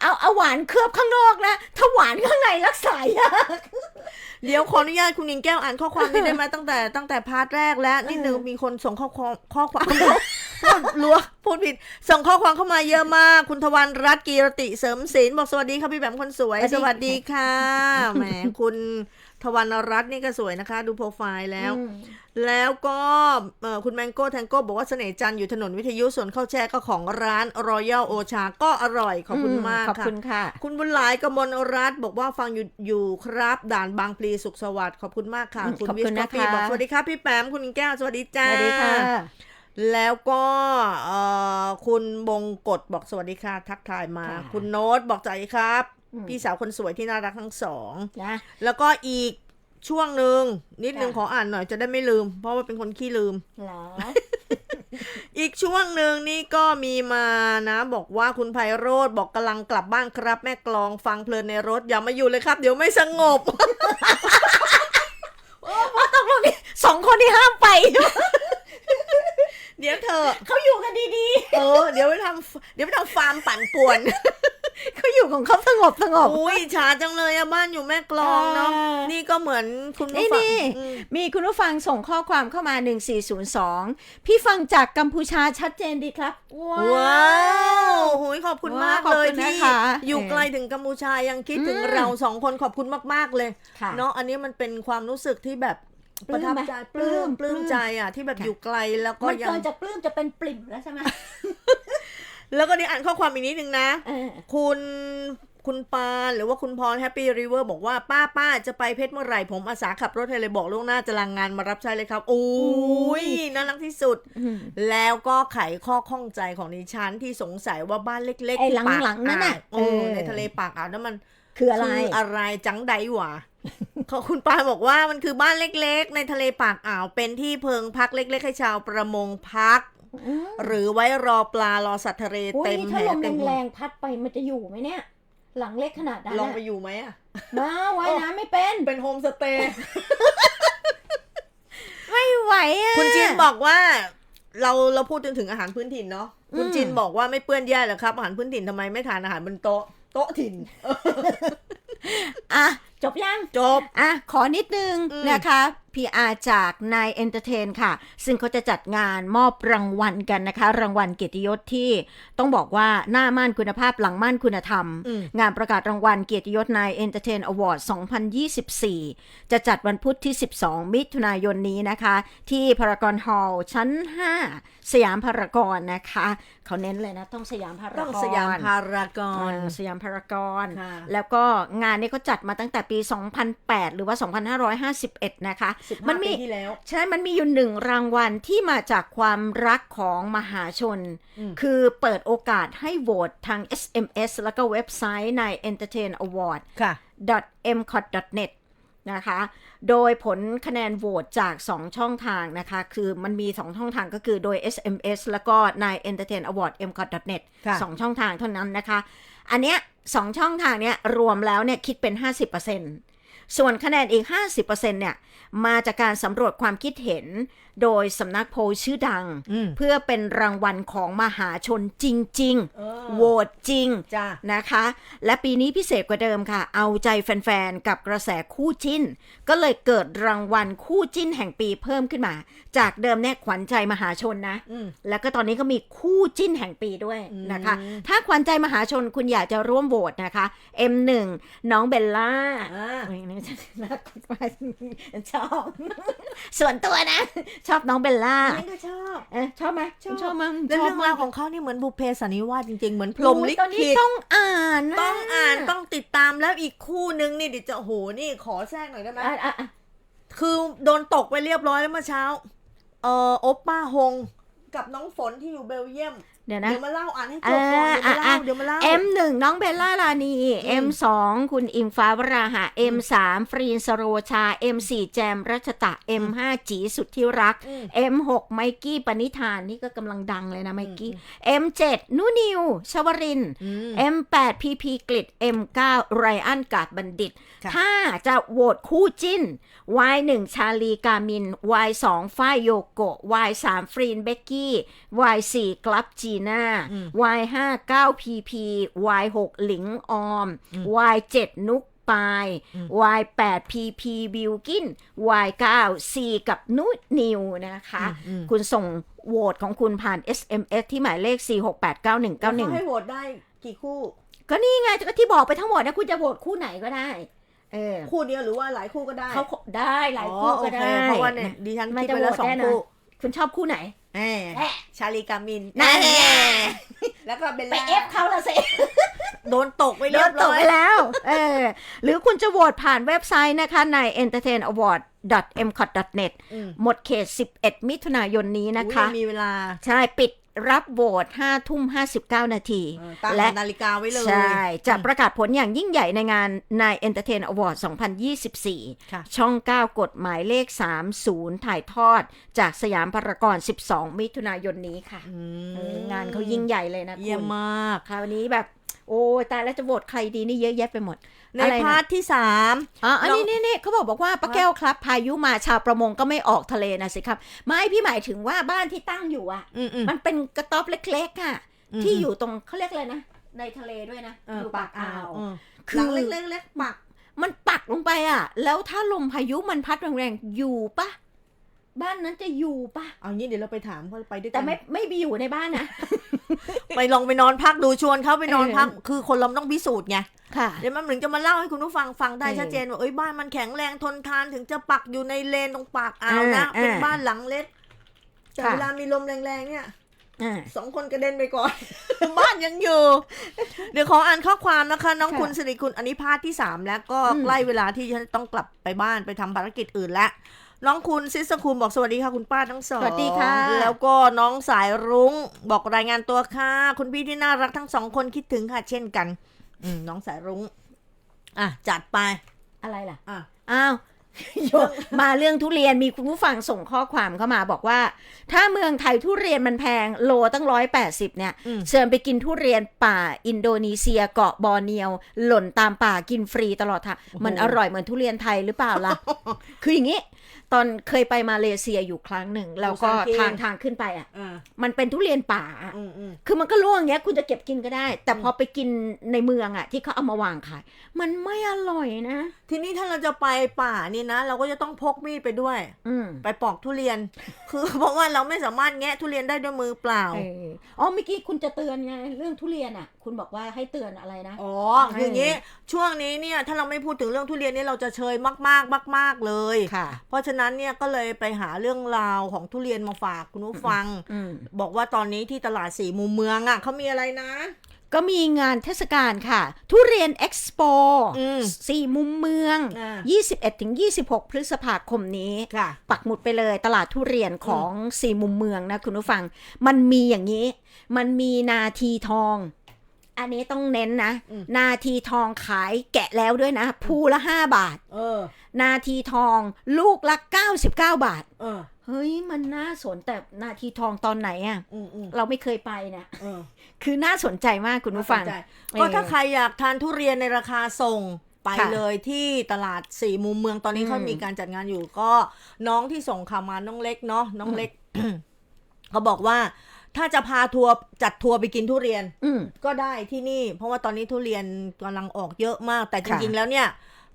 เอาเอาหวานเคลือบข้างนอกนะ ถ้าหวานข้างในรักษายากเดี๋ยวขออนุญาตคุณหญิงแก้วอ่านข้อความนี้ได้ไหมตั้งแต่ตั้งแต่พาร์ทแรกแล้วนิดนึงมีคนส่งข้อความข้อความพูดลัวพูดผิด ส่งข้อความเข้ามาเยอะมาก คุณทวันรัตน์กีรติเสริมศิลป์บอกสวัสดีค่ะพี่แบมคนสวย สวัสดีค่ะแหมคุณ ทวันรัตน์นี่ก็สวยนะคะ ดูโปรไฟล์แล้ว แล้วก็เอ่อคุณแมงโก้แทงโก้บอกว่าเสน่ห์จันทร์อยู่ถนนวิทยุส่วนข้าวแช่ก็ของร้านรอยัลโอชาก็อร่อย ขอบคุณมากขอบค่ะคุณค่ะ คุณบุญหลายกมลรัตน์บอกว่าฟังอยู่อยู่ครับ ด่านบางพลีสุขสวัสดิ์ขอบคุณมากค่ะอืมคุณขอบวิคุสณกานะคะฟีบอกสวัสดีครับพี่แปมคุณแก้วสวัสดีสจ้าวัสดีค่ะแล้วก็เอ่อคุณบงกฎบอกสวัสดีค่ะ ทักทายมาค่ะคุณโน้ตบอกใจครับอืม พี่สาวคนสวยที่น่ารักทั้งสองนะแล้วก็อีกช่วงหนึ่งนิดนึงค่ะขออ่านหน่อยจะได้ไม่ลืม เพราะว่าเป็นคนขี้ลืมเหรออีกช่วงหนึ่งนี่ก็มีมานะ บอกว่าคุณไพโรธบอกกำลังกลับบ้านครับ แม่กลองฟังเพลินในรถอย่ามาอยู่เลยครับ เดี๋ยวไม่สงบตกลงนี่สองคนที่ห้ามไป เดี๋ยวเธอะเขาอยู่กันดีเออเดี๋ยวไปทำเดี๋ยวไปทำฟาร์มปั่นป่วนๆ เขาอยู่ของเขาสงบสงบอุ้ยฉาจังเลยอะบ้านอยู่แม่กลองเนาะเออนี่ก็เหมือนคุณผู้นี่ฟังนี่อืมมีคุณผู้ฟังส่งข้อความเข้ามา 1402 พี่ฟังจากกัมพูชาชัดเจนดีครับ ว้าวโหุยขอบคุณมากว้าวขอบเลยคุณนะที่คะอยู่เออไกลถึงกัมพูชายังคิดถึงอืมเราสองคนขอบคุณมาก ๆ เลยค่ะเนาะอันนี้มันเป็นความรู้สึกที่แบบปปลื้ระมทับไหมใจปปลื้ลื้มมปลื้มปลื้มใจอะที่แบบค่ะอยู่ไกลแล้วก็มันยัเกิงนจากปลื้มจะเป็นปริ่มแล้วใช่ไหม แล้วก็นี่อ่านข้อความอีกนิดนึงนะเออคุณคุณปานหรือว่าคุณพรแฮปปี้ริเวอร์บอกว่าป้าป้าจะไปเพชรเมื่อไหร่ ผมอาสาขับรถให้เลยบอกล่วงหน้าจะลางงานมารับใช้เลยครับโอ้ยน่ารักที่สุดอืมแล้วก็ไขข้อข้องใจของดิฉันที่สงสัยว่าบ้านเล็กๆไอ้ที่ปากหลังๆนั่นน่ะอ่าวโอ้เออในทะเลปากอ่าวนั่นมันคืออะไรคืออะไรจังใดหวะเขาคุณปาบอกว่ามันคือบ้านเล็กๆ ในทะเลปากอ่าวเป็นที่เพิงพักเล็ก ๆ ให้ชาวประมงพักอืม หรือไว้รอปลารอสัตว์ทะเลโอ้ยเต็มนี่แหถ้าลมเต็มแรงๆพัดไปมันจะอยู่ไหมเนี่ย หลังเล็กขนาดนั้นลองไปน่ะอยู่ไหมอะมาว่ายน้ำไม่เป็นเป็นโฮมสเตย์ไม่ไหวอะคุณจินบอกว่าเราเราพูดถึงถึงอาหารพื้นถิ่นเนาะคุณอืมจินบอกว่าไม่เปื้อนแย่เหรอครับ อาหารพื้นถิ่นทำไมไม่ทานอาหารบนโต๊ะ โต๊ะถิ่น อะ จบยัง จบ อะ ขอนิดนึงอืมนะคะ PR จากนายเอนเตอร์เทนค่ะ ซึ่งเขาจะจัดงานมอบรางวัลกันนะคะ รางวัลเกียรติยศที่ต้องบอกว่าหน้าม่านคุณภาพหลังม่านคุณธรรมอืมงานประกาศรางวัลเกียรติยศนายเอนเตอร์เทนอวอร์ด 2024 จะจัดวันพุธที่ 12 มิถุนายนนี้นะคะ ที่พารากอนฮอลล์ชั้น 5 สยามพารากอนนะคะ เขาเน้นเลยนะ ต้องสยามพารากอนต้องสยามพารากอนเออสยามพารากอนค่ะแล้วก็งานนี้เขาจัดมาตั้งแต่ปี 2008 หรือว่า 2551 นะคะสิบมัห้านมีปีที่แล้วใช่มันมีอยู่หนึ่งรางวัลที่มาจากความรักของมหาชนอืมคือเปิดโอกาสให้โหวตทาง SMS แล้วก็เว็บไซต์ใน Entertain Award ค่ะ m c o t net นะคะ โดยผลคะแนนโหวตจาก 2 ช่องทางนะคะ คือมันมี 2 ช่องทางก็คือโดย SMS แล้วก็ใน Entertain Award m c o t net ค่ะสองช่องทางเท่านั้นนะคะ อันเนี้ย สองช่องทางเนี้ยรวมแล้วเนี่ยคิดเป็น 50%ส่วนคะแนนอีก 50%เนี่ยมาจากการสำรวจความคิดเห็น โดยสำนักโพลชื่อดังอืมเพื่อเป็นรางวัลของมหาชนจริงเออๆโหวตจริงจ้านะคะ และปีนี้พิเศษกว่าเดิมค่ะ เอาใจแฟนๆ กับกระแสคู่จิ้น ก็เลยเกิดรางวัลคู่จิ้นแห่งปีเพิ่มขึ้นมา จากเดิมเนี่ยขวัญใจมหาชนนะอืมแล้วก็ตอนนี้ก็มีคู่จิ้นแห่งปีด้วยนะคะอืมถ้าขวัญใจมหาชนคุณอยากจะร่วมโหวตนะคะ M1 น้องเบลล่าอ่าเฮ้ยนี่จะน่ากลัวชอบส่วนตัวนะชอบน้องเบลล่านี่ก็ชอบเอ๊ะชอบไหมชอบชอบมั้งแล้วชอบเรื่องมั้รางวของเขานี่เหมือนบุพเพสันนิวาสจริงๆ เหมือนพรหมโอ้ยลิตอนนี้ขิตต้องอ่านนะต้องอ่านต้องติดตามแล้วอีกคู่นึงนี่เดิจะโอ้โหนี่ขอแทรกหน่อยได้ไหมอะอะอะคือโดนตกไปเรียบร้อยแล้วเมื่อเช้า เอ่อโอปป้าฮงกับน้องฝนที่อยู่เบลเยียม เดี๋ยวนะ เดี๋ยวมาเล่าอ่านให้จบก่อนเดี๋ยวมาอ่าเล่าอ่าเดี๋ยวมาเล่า M1 น้องเบลล่าลานี M2 คุณอิงฟ้าวราหะ M3 ฟรีนสโรชา M4 แจมรัชตะ M5 จีสุดที่รักอืม M6 ไมกี้ปณิธานนี่ก็กำลังดังเลยนะไมกี้ M7 นุนิวชวรินทร์อืม M8 พีพีกฤษ M9 ไรอันกาดบัณฑิตค่ะถ้าจะโหวตคู่จิ้น Y1 ชาลีกามิน Y2 ฝ้ายโยโกะ Y3 ฟรีนเบกกี้ Y4 กลับจีน่า Y5 9 PP Y6 หลิงออม Y7 นุกปาย Y8 PP บิลกิน Y9 C กับนุนิวนะคะ คุณส่งโหวตของคุณผ่าน SMS ที่หมายเลขเขาให้4689191โหวตได้กี่คู่ ก็นี่ไงก็ที่บอกไปทั้งหมดนะคุณจะโหวตคู่ไหนก็ได้เออคู่เดียวหรือว่าหลายคู่ก็ได้เขาได้หลายคู่ก็ได้เพราะว่าเนี่ยดิฉันคิดไปโหวแล้วตสองคู่ คุณชอบคู่ไหน ชาลีกามินนั่นไงแล้วก็เบลไปล่าเอฟเขาละสิโดนตกไปโดเรียนบตร้กอยไปแล้ว เออ หรือคุณจะโหวตผ่านเว็บไซต์นะคะ ใน entertainaward.mcot.net อืมหมดเขต 11 มิถุนายนนี้นะคะอุ๊ยยังมีเวลา ใช่ ปิด รับโหวต5ทุ่ม 59 นาทีเออตั้งและนาฬิกาไว้เลย ใช่ จะประกาศผลอย่างยิ่งใหญ่ในงานใน Entertain Award 2024ค่ะช่อง 9 กฎหมายเลข 30 ถ่ายทอด จากสยามพารากอน 12 มิถุนายนนี้ค่ะอืมเอองานเขายิ่งใหญ่เลยนะคุณเยี่ยมมาก คราวนี้แบบ โอ้ยตายแล้วจะโหวตใครดีนี่เยอะแยะไปหมด ในอะไรนะพาร์ทที่สามอ๋ออันนี้น้องนี่นี่เขาบอกบอกว่าป้าแก้วครับ พายุมาชาวประมงก็ไม่ออกทะเลนะสิครับ ไม่พี่หมายถึงว่าบ้านที่ตั้งอยู่อะอืมอืมมันเป็นกระต๊อบเล็กๆอะอืมที่อยู่ตรงเขาเรียกอะไรนะ ในทะเลด้วยนะเอออยู่ปากอ่าวเออคืหลัองเล็กๆเล็กๆปัก มันปักลงไปอะ แล้วถ้าลมพายุมันพัดแรงๆอยู่ปะ บ้านนั้นจะอยู่ปะเอางี้เดี๋ยวเราไปถามเขาไปด้วยกัแต่ไม่ไม่ไปอยู่ในบ้านนะ ไปลองไปนอนพักดูชวนเขาไปนอนเออพัก คือคนเราต้องพิสูจน์ไงค่ะเดี๋ยวมันถึงจะมาเล่าให้คุณผู้ฟังฟังได้เออชัดเจนว่าเอ้ยบ้านมันแข็งแรงทนทานถึงจะปักอยู่ในเลนตรงปากอ่าวนะอ่าเป็นอ่าบ้านหลังเล็กแต่ค่ะเวลามีลมแรงๆเนี่ยอ่าสองคนกระเด็นไปก่อน บ้านยังอยู่ เดี๋ยวขออ่านข้อความนะคะ น้องค่ะคุณสิริคุณอันนี้พาร์ทที่สามแล้วก็อืมใกล้เวลาที่ฉันต้องกลับไปบ้านไปทำภารกิจอื่นแล้ว น้องคุณซิสคูลบอกสวัสดีค่ะคุณป้าทั้งสอง สวัสดีค่ะ แล้วก็น้องสายรุ้งบอกรายงานตัวค่ะ คุณพี่ที่น่ารักทั้งสองคนคิดถึงค่ะ เช่นกัน อืมน้องสายรุ้ง อะ จัดไป อะไรล่ะ อะ อ้าวโยนมาเรื่องทุเรียนมีคุณผู้ฟังส่งข้อความเข้ามาบอกว่า ถ้าเมืองไทยทุเรียนมันแพงโลตั้งร้อยแปดสิบเนี่ยอืม เชิญไปกินทุเรียนป่าอินโดนีเซียเกาะบอร์เนียว หล่นตามป่ากินฟรีตลอดทางมันอร่อยเหมือนทุเรียนไทยหรือเปล่าล่ะ คืออย่างนี้ ตอนเคยไปมาเลเซียอยู่ครั้งหนึ่งแล้วก็โอซากิทางทางขึ้นไปอะอ่ามันเป็นทุเรียนป่าอะอืมอืมคือมันก็ร่วงอย่างเงี้ย คุณจะเก็บกินก็ได้ แต่พอไปกินในเมืองอะ ที่เขาเอามาวางขาย มันไม่อร่อยนะ ทีนี้ถ้าเราจะไปป่านี่นะ เราก็จะต้องพกมีดไปด้วยอืมไปปอกทุเรียน คือเพราะว่าเราไม่สามารถแงะทุเรียนได้ด้วยมือเปล่าเอออ๋อเมื่อกี้คุณจะเตือนไงเรื่องทุเรียนอะ คุณบอกว่าให้เตือนอะไรนะอ๋อเออคืออย่างนี้ช่วงนี้เนี่ย ถ้าเราไม่พูดถึงเรื่องทุเรียนนี่เราจะเชยมาก ๆ มาก ๆเลยค่ะเพราะฉะนั้นเนี่ยก็เลยไปหาเรื่องราวของทุเรียนมาฝากคุณผู้ฟังอืมบอกว่าตอนนี้ที่ตลาดสี่มุมเมืองอะเขามีอะไรนะ ก็มีงานเทศกาลค่ะ ทุเรียนเอ็กซ์โปอืมสี่มุมเมืองอ่า21ถึง26 พฤษภาคมนี้ค่ะปักหมุดไปเลยตลาดทุเรียนของสี่มุมเมืองนะคุณผู้ฟัง มันมีอย่างนี้ มันมีนาทีทอง อันนี้ต้องเน้นนะ อืม นาทีทองขายแกะแล้วด้วยนะภูละ5บาท เออ นาทีทองลูกละ99 บาท เออ เฮ้ยมันน่าสนแต่นาทีทองตอนไหนอะอืมอืมเราไม่เคยไปนะเออคือน่าสนใจมากคุณผู้ฟัง น่าสนใจก็ถ้าใครอยากทานทุเรียนในราคาส่งไปค่ะเลยที่ตลาดสี่มุมเมืองตอนนี้อืมเขามีการจัดงานอยู่ก็น้องที่ส่งข่าวมาน้องเล็กเนาะน้องเล็ก เขาบอกว่า ถ้าจะพาทัวร์จัดทัวร์ไปกินทุเรียน อืม ก็ได้ที่นี่ เพราะว่าตอนนี้ทุเรียนกำลังออกเยอะมาก แต่จค่ะริง ๆ แล้วเนี่ย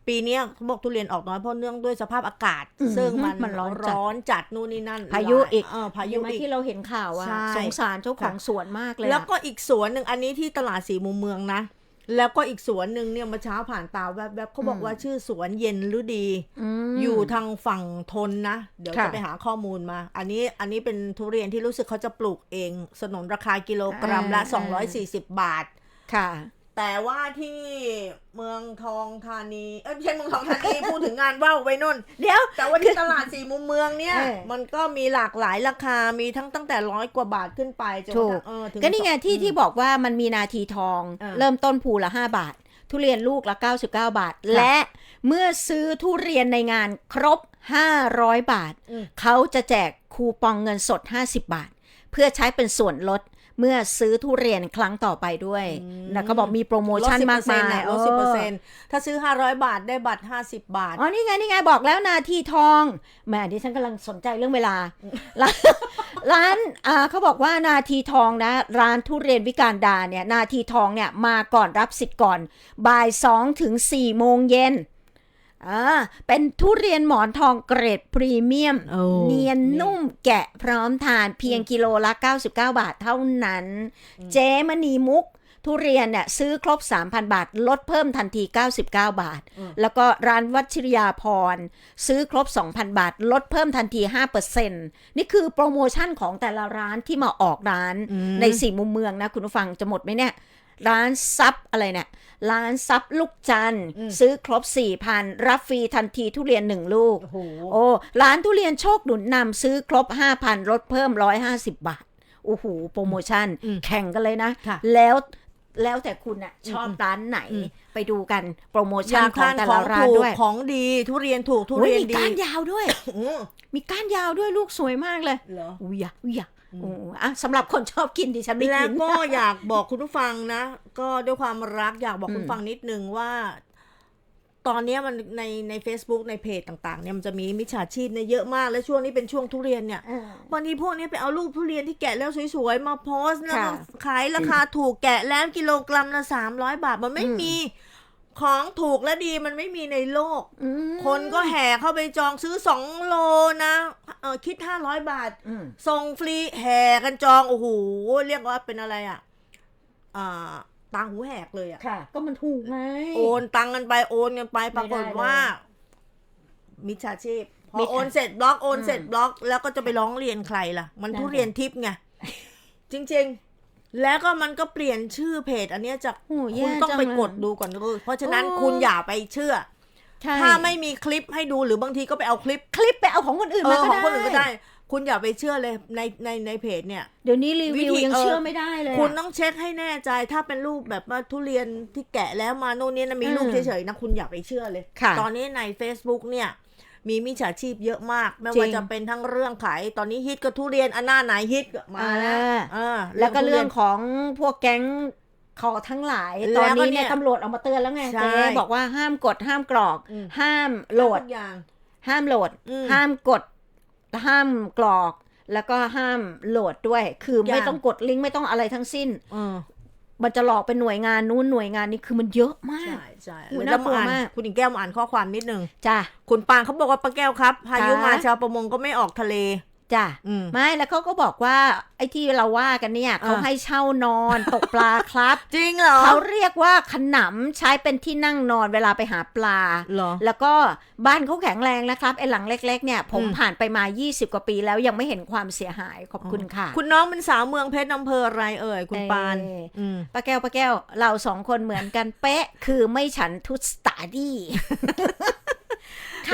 ปีเนี้ยเขาบอกทุเรียนออกน้อยเพราะเนื่องด้วยสภาพอากาศ อืมซึ่งมันมันร้อนจัดร้อนจัดนู่นนี่นั่นพายุอีกเออพายุเห็นไหมอีก ที่เราเห็นข่าวอะใช่ สงสารเจ้าของสวนมากเลยอะ แล้วก็อีกสวนหนึ่งอันนี้ที่ตลาดสีมุมเมืองนะ แล้วก็อีกสวนหนึ่งเนี่ยเมาเช้าผ่านตาแวบๆเขาบอกอืมว่าชื่อสวนเย็นฤดีมอยู่ทางฝั่งทนนะ เดี๋ยวค่ะจะไปหาข้อมูลมา อันนี้อันนี้เป็นทุเรียนที่รู้สึกเขาจะปลูกเอง สนนราคากิโลกรัมละอ่า240 บาทค่ะ แต่ว่าที่เมืองทองธานี เอ้ยไม่ใช่เมืองทองธานี พูดถึงงานว่าวไว้นุ่นเดี๋ยว แต่ว่าที่ตลาดสี่มุมเมืองเนี่ย เออ มันก็มีหลากหลายราคา มีทั้งตั้งแต่ร้อยกว่าบาทขึ้นไปจนถูกเออถึง ก็นี่ไงที่อืมที่บอกว่ามันมีนาทีทองเออเริ่มต้นภูละ 5 บาท ทุเรียนลูกละ 99 บาท และเมื่อซื้อทุเรียนในงานครบ 500 บาท อืม เขาจะแจกคูปองเงินสด 50 บาท เพื่อใช้เป็นส่วนลด เมื่อซื้อทุเรียนครั้งต่อไปด้วยนะเขาบอกมีโปรโมชั่นมากมายลดสิบเปอร์เซ็นต์ถ้าซื้อ 500 บาทได้บัตร 50 บาท อ๋อ นี่ไง นี่ไง บอกแล้วนาทีทองแหม่ดิฉันกำลังสนใจเรื่องเวลาร้านร้านอ่าเขาบอกว่านาทีทองนะ ร้านทุเรียนวิการดาเนี่ย นาทีทองเนี่ยมาก่อนรับสิทธิ์ก่อนบ่ายสองถึงสี่โมงเย็น อ่าเป็นทุเรียนหมอนทองเกรดพรีเมียมโอ้เนียนนี่นุ่มแกะพร้อมทานเพียงกิโลละ 99 บาทเท่านั้น เจ๊มณีมุก ทุเรียนเนี่ยซื้อครบ 3,000 บาท ลดเพิ่มทันที 99 บาท แล้วก็ร้านวัชริยาพร ซื้อครบ 2,000 บาท ลดเพิ่มทันที 5%นี่คือโปรโมชั่นของแต่ละร้านที่มาออกร้านในสี่มุมเมืองนะ คุณผู้ฟังจะหมดไหมเนี่ย ร้านซับอะไรเนี่ยร้านซับลูกจันทร์ซื้อครบ4,000รับฟรีทันทีทุเรียน1ลูก โอ้โหโอ้ร้านทุเรียนโชคหนุนนำซื้อครบ 5,000ลดเพิ่ม 150 บาทโอ้โหโปรโมชั่นอืมแข่งกันเลยนะค่ะแล้วแล้วแต่คุณอะชอบร้านไหนอืมไปดูกันโปรโมอชั่นยากของทานแต่ขอละงร้านถูกด้วยของดีทุเรียนถูกทุโอ้ยเรียนมีดีก้านยาวด้วยอืมมีก้านยาวด้วยลูกสวยมากเลยเหรออุ้ยอะอุ้ยอะ โอ้อะสำหรับคนชอบกินดิฉันไม่แล้วกินก็อยากบอกคุณผู้ฟังนะ ก็ด้วยความรักอยากบอกอืมคุณผู้ฟังนิดนึงว่า ตอนเนี้ยมันในใน Facebook ในเพจต่างๆเนี่ยมันจะมีมิจฉาชีพเนี่ยเยอะมาก และช่วงนี้เป็นช่วงทุเรียนเนี่ยเออบางทีพวกนี้ไปเอารูปทุเรียนที่แกะแล้วสวยๆ มาโพสต์แล้วก็ค่ะขายราคาถูกแกะแล้วกิโลกรัมละสามร้อยบาทมันไม่อืมมี ของถูกและดีมันไม่มีในโลกอืมคนก็แห่เข้าไปจองซื้อสองโลนะเออคิดห้าร้อยบาทอืมส่งฟรีแห่กันจอง โอ้โห เรียกว่าเป็นอะไรอะอ่าตางหูแหกเลยอะ ค่ะ ก็มันถูกไง โอนตังกันไปโอนกันไปปรากฏไม่ได้เลยว่า มิจฉาชีพพมิอจฉาโอนเสร็จบล็อกโอนอืมเสร็จบล็อก แล้วก็จะไปร้องเรียนใครล่ะ มันนั่นทุเรียนทิพย์ไง จริง ๆ แล้วก็มันก็เปลี่ยนชื่อเพจ อันเนี้ยจากโอ้แย่คุณต้องไปจัเลยกดดูก่อนเลยเพราะฉะนั้นโอ้ คุณอย่าไปเชื่อ ใช่ ถ้าไม่มีคลิปให้ดูหรือบางทีก็ไปเอาคลิปคลิปไปเอาของคนอื่นเอมาอก็ของได้คนอื่นก็ได้ คุณอย่าไปเชื่อเลยในในในเพจเนี่ย เดี๋ยวนี้รีวิวิวธียังเออ เชื่อไม่ได้เลยอะคุณต้องเช็คให้แน่ใจถ้าเป็นรูปแบบว่าทุเรียนที่แกะแล้วมาโน่นนี่นะมีรูปอืมเฉยๆนะคุณอย่าไปเชื่อเลย ค่ะ ตอนนี้ใน Facebook เนี่ย มีมิจฉาชีพเยอะมาก ไม่จริงว่าจะเป็นทั้งเรื่องขายตอนนี้ฮิตก็ทุเรียนอันหน้าไหนฮิตก็มาแล้วอ่าอ่าแล้วก็เรื่องทุของพวกแก๊งขอทั้งหลายแล้วตอนนี้ก็เนี่เนี่ยยตำรวจออกมาเตือนแล้วไงใช่เจ๊บอกว่าห้ามกดห้ามกรอกอืมห้ามโหเรียนลดทุกอย่างห้ามโหลดอืมห้ามกด ห้ามกรอกแล้วก็ห้ามโหลดด้วย คือทุกอย่างไม่ต้องกดลิงก์ไม่ต้องอะไรทั้งสิ้นเออ มันจะหลอกเป็นหน่วยงานนู้นหน่วยงานนี้คือมันเยอะมาก ใช่ใช่อุ๊ยแล้วน่ากลัวมาอ่านมาก คุณหญิงแก้วมาอ่านข้อความนิดนึง จ้ะ คุณปางเขาบอกว่าป้าแก้วครับ พายุค่ะมาชาวประมงก็ไม่ออกทะเล จ้ะอืมไม่แล้วเขาก็บอกว่าไอ้ที่เราว่ากันเนี่ยเขาอ่าให้เช่านอนตกปลาครับ จริงเหรอเขาเรียกว่าขนำใช้เป็นที่นั่งนอนเวลาไปหาปลาเหรอแล้วก็บ้านเขาแข็งแรงนะครับไอ้หลังเล็ก ๆ เนี่ยผมอืมผ่านไปมา 20 กว่าปีแล้วยังไม่เห็นความเสียหายขอบคุณค่ะ คุณน้องเป็นสาวเมืองเพชรอำเภออะไรเอ่ยคุณเอ่อปานอืมป้าแก้วป้าแก้ว เราสองคนเหมือนกันเป๊ะ คือไม่ฉันทุสตาดี้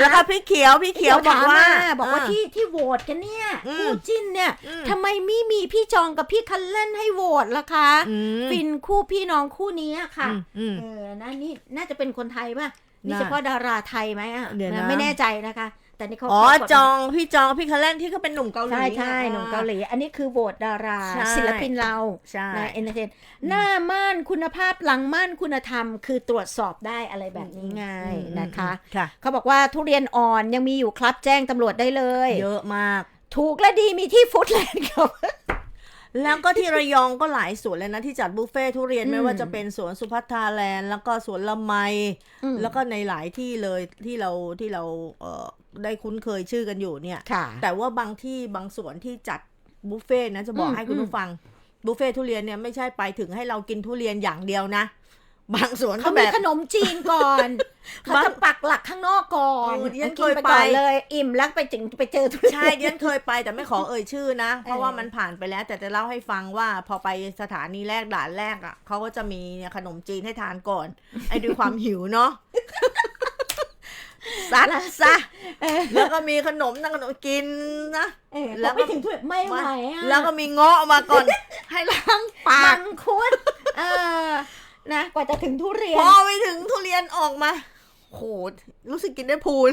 แล้วก็พี่เขียวพี่เขียวบอกว่า บอกว่าที่ที่โหวตกันเนี่ยอืมคู่จิ้นเนี่ยอืมทำไมไม่มีพี่จองกับพี่คันเล่นให้โหวตล่ะคะอืมฟินคู่พี่น้องคู่นี้อะค่ะอืมอืมเออนะนี่น่าจะเป็นคนไทยป่ะนี่น่าเฉพาะดาราไทยไหมอะเดี๋ยวนะไม่แน่ใจนะคะ แต่นี่เขาอ๋อเขากดจองพี่จองพี่คาแลนที่เขาเป็นหนุ่มเกาหลีใช่ใช่ไหนุ่มเกาหลี อันนี้คือโหวตดาราใช่ศิลปินเราใช่ในเอนเตอร์เทนหน้าม่านคุณภาพหลังม่านคุณธรรม คือตรวจสอบได้อะไรแบบนี้ไงอืมนะคะค่ะเขาบอกว่าทุเรียนอ่อนยังมีอยู่ครับแจ้งตำรวจได้เลย เยอะมาก ถูกและดีมีที่ฟุตแลนด์ครับ แล้วก็ที่ระยองก็หลายสวนเลยนะที่จัดบุฟเฟ่ทุเรียนอืมไม่ว่าจะเป็นสวนสุพัฒนาแลนด์ แล้วก็สวนละไมอืมแล้วก็ในหลายที่เลยที่เราที่เราเอ่อได้คุ้นเคยชื่อกันอยู่เนี่ยค่ะแต่ว่าบางที่บางสวนที่จัดบุฟเฟ่ต์นะจะบอกอืมให้คุณผู้ฟังบุฟเฟ่ต์ทุเรียนเนี่ยไม่ใช่ไปถึงให้เรากินทุเรียนอย่างเดียวนะ บางสวนก็เขาแบมีบ ขนมจีนก่อน เขาจะปักหลักข้างนอกก่อนเออดิฉันกินไปเคยไปก่อนเลย อิ่มแล้วไปถึงไปเจอทุเรียน ใช่เดียนเคยไปแต่ไม่ขอเอ่ยชื่อนะ เพราะว่ามันผ่านไปแล้ว แต่จะเล่าให้ฟังว่าพอไปสถานีแรกด่านแรกอะเขาก็จะมีเนี่ยขนมจีนให้ทานก่อน ไอ้ด้วยความหิวเนาะซัดซะเออแล้วก็มีขนมนั่งขนมกินนะ เออแล้แล้ววก็ ไปถึงทุเรียนไม่ไหวอะแล้วก็มีเงาะมาก่อน ให้ล้างปามัก งคุดเออ นะกว่าจะถึงทุเรียพนอไปถึงทุเรียนออกมาโหรู้สึกกินได้พูน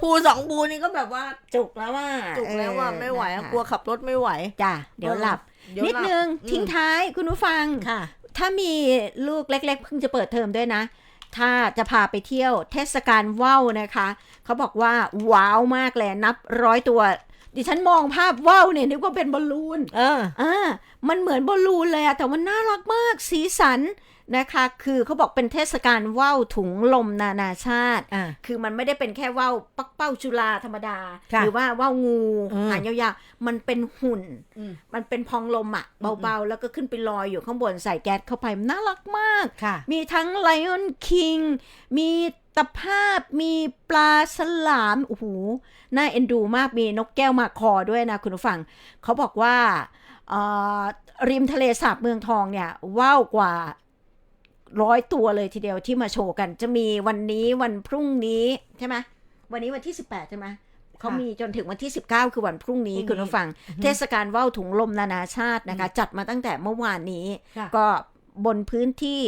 พูสองพูนี่ก็แบบว่าจุกแล้วว่าจุกแล้วว่าไม่ไหวอะนะคะกลัวขับรถไม่ไหวจ้ะเดี๋ยวเออหลับเดี๋ยวนิดหลับนึงอืมทิ้งท้ายคุณผู้ฟังค่ะ ถ้ามีลูกเล็ก ๆ เพิ่งจะเปิดเทอมด้วยนะ ถ้าจะพาไปเที่ยวเทศกาลว่าวนะคะ เขาบอกว่าว้าวมากเลยนับร้อยตัวดิฉันมองภาพว่าวเนี่ยนึกว่าเป็นบอลลูน เออ อ่า มันเหมือนบอลลูนเลยอะแต่มันน่ารักมาก สีสัน นะคะคือเขาบอกเป็นเทศกาลว่าวถุงลมนานาชาติอ่าคือมันไม่ได้เป็นแค่ว่าวปักเป้าจุฬาธรรมดาค่ะหรือว่าว่าวงูอืมหางยาวๆ มันเป็นหุ่นอืมมันเป็นพองลมอะเบาๆ แล้วก็ขึ้นไปลอยอยู่ข้างบนใส่แก๊สเข้าไปมันน่ารักมากค่ะมีทั้งไลออนคิงมีตะภาพมีปลาสลามโอ้โหน่าเอ็นดูมากมีนกแก้วมาคอด้วยนะคุณผู้ฟัง เขาบอกว่าเอ่อริมทะเลสาบเมืองทองเนี่ยว่าวกว่า ร้อยตัวเลยทีเดียวที่มาโชว์กัน จะมีวันนี้วันพรุ่งนี้ใช่ไหมวันนี้วันที่ 18 ใช่ไหมเขามีจนถึงวันที่ 19 คือวันพรุ่งนี้พรุ่งนี้คุณผู้ฟัง เทศกาลว่าวถุงลมนานาชาตินะคะ จัดมาตั้งแต่เมื่อวานนี้ค่ะก็บนพื้นที่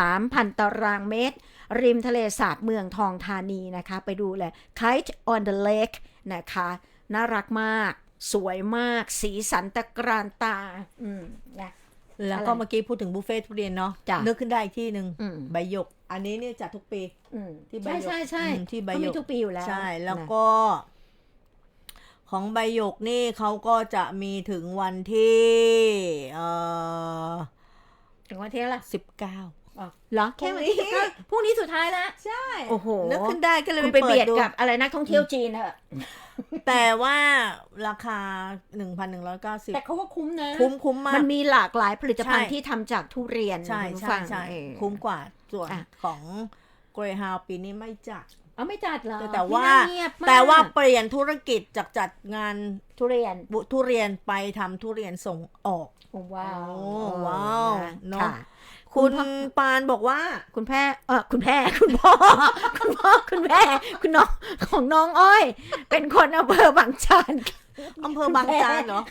3,000 ตารางเมตร ริมทะเลสาบเมืองทองธานีนะคะ ไปดูเลย Kite on the Lake นะคะ น่ารักมาก สวยมาก สีสันตะกรานตา อืมนะ แล้วก็อะไรเมื่อกี้พูดถึงบุฟเฟ่ทุเรียนเนาะจ้ะนึกขึ้นได้อีกที่หนึ่งอืม ใบหยก อันนี้เนี่ยจัดทุกปี อืมที่ใบใช่หยกใช่ใช่อืมที่ใบหยก เขามีทุกปีอยู่แล้วใช่แล้วนะก็ ของใบหยกนี่เขาก็จะมีถึงวันที่เอ่อถึงวันที่อะไหรสิบเก้าอ๋อ เหรอแค่วันที่พรุ่งนี้19พรุ่งนี้สุดท้ายแล้วใช่โอ้โหนึกขึ้นได้ก็เลยคุณไปไปเปิเบียดดดูกับอะไรนักท่องเที่ยวจีนเถอะแต่ว่าราคาหนึ่งพันหนึ่งร้อยเก้าสิบแต่เขาว่าคุ้มนะ คุ้มคุ้มมาก มันมีหลากหลายผลิตภัณฑ์ใช่ที่ทำจากทุเรียนใช่คุณผู้ใช่ฟังใช่เออคุ้มกว่าส่วนอะของเกรฮาวปีนี้ไม่จัดเอาไม่จัดเหรอแต่ว่าที่น่เงียบมกแต่ว่าเปลี่ยนธุรกิจจากจัดงานทุเรียนบุทุเรียนไปทำทุเรียนส่งออกว้าวโอ้ว้าวนะเนอะ ค่ะคุณปานบอกว่า คุณแพ่เออคุณแพ่คุณพ่อ คุณพ่อคุณแม่คุณน้องของน้องอ้อย เป็นคนอำเภอบางจานอำเภอบางจานเหรอ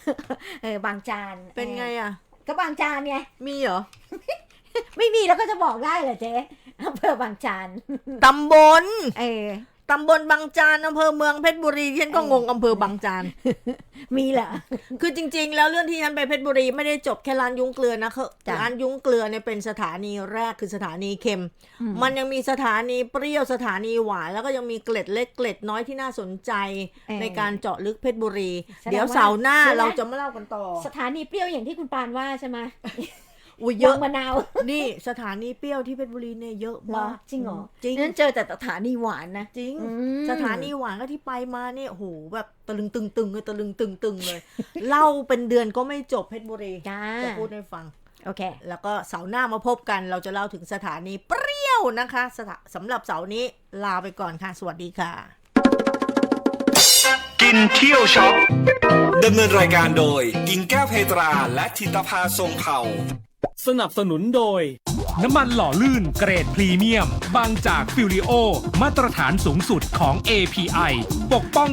เออบางจาน เป็นไงอะ ก็บางจานไง มีเหรอ ไม่มีแล้วก็จะบอกได้เหรอเจ๊อำเภอบางจานตำบล เออ ตำบลบางจานอำเภอเมืองเพชรบุรีฉันก็งงอำเภอบางจาน มีเหรอคือจริง ๆ แล้วเรื่องที่ฉันไปเพชรบุรีไม่ได้จบแค่ร้านยุ้งเกลือนะคือจ้ะร้านยุ้งเกลือเนี่ยเป็นสถานีแรกคือสถานีเค็มอืมมันยังมีสถานีเปรี้ยวสถานีหวานแล้วก็ยังมีเกล็ดเล็กเกล็ดน้อยที่น่าสนใจเออในการเจาะลึกเพชรบุรีแสดงว่าเดี๋ยวเสาร์หน้าใช่ไหมเราจะมาเล่ากันต่อ สถานีเปรี้ยวอย่างที่คุณปานว่าใช่ไหม อุ้ยเยอะวังมะนาว นี่สถานีเปรี้ยวที่เพชรบุรีเนี่ยเยอะเหรอมากจริงเหรอจริงนั่นเจอแต่สถานีหวานนะจริงอืมสถานีหวานก็ที่ไปมาเนี่ยโอ้โหแบบตะลึงตึงตึงเลยตะลึงตึงตึงเลยเล่าเป็นเดือนก็ไม่จบเพชรบุรีจ้าจะพูดให้ฟังโอเค แล้วก็เสาร์หน้ามาพบกัน เราจะเล่าถึงสถานีเปรี้ยวนะคะสถาสำหรับเสาร์นี้ลาไปก่อนค่ะ สวัสดีค่ะ กินเที่ยวช็อปดำเนินรายการโดย กิ่งแก้วเพตราและทิตภาทรงเผ่า สนับสนุนโดย น้ำมันหล่อลื่นเกรดพรีเมียม บางจากฟิลิโอ มาตรฐานสูงสุดของ API ปกป้อง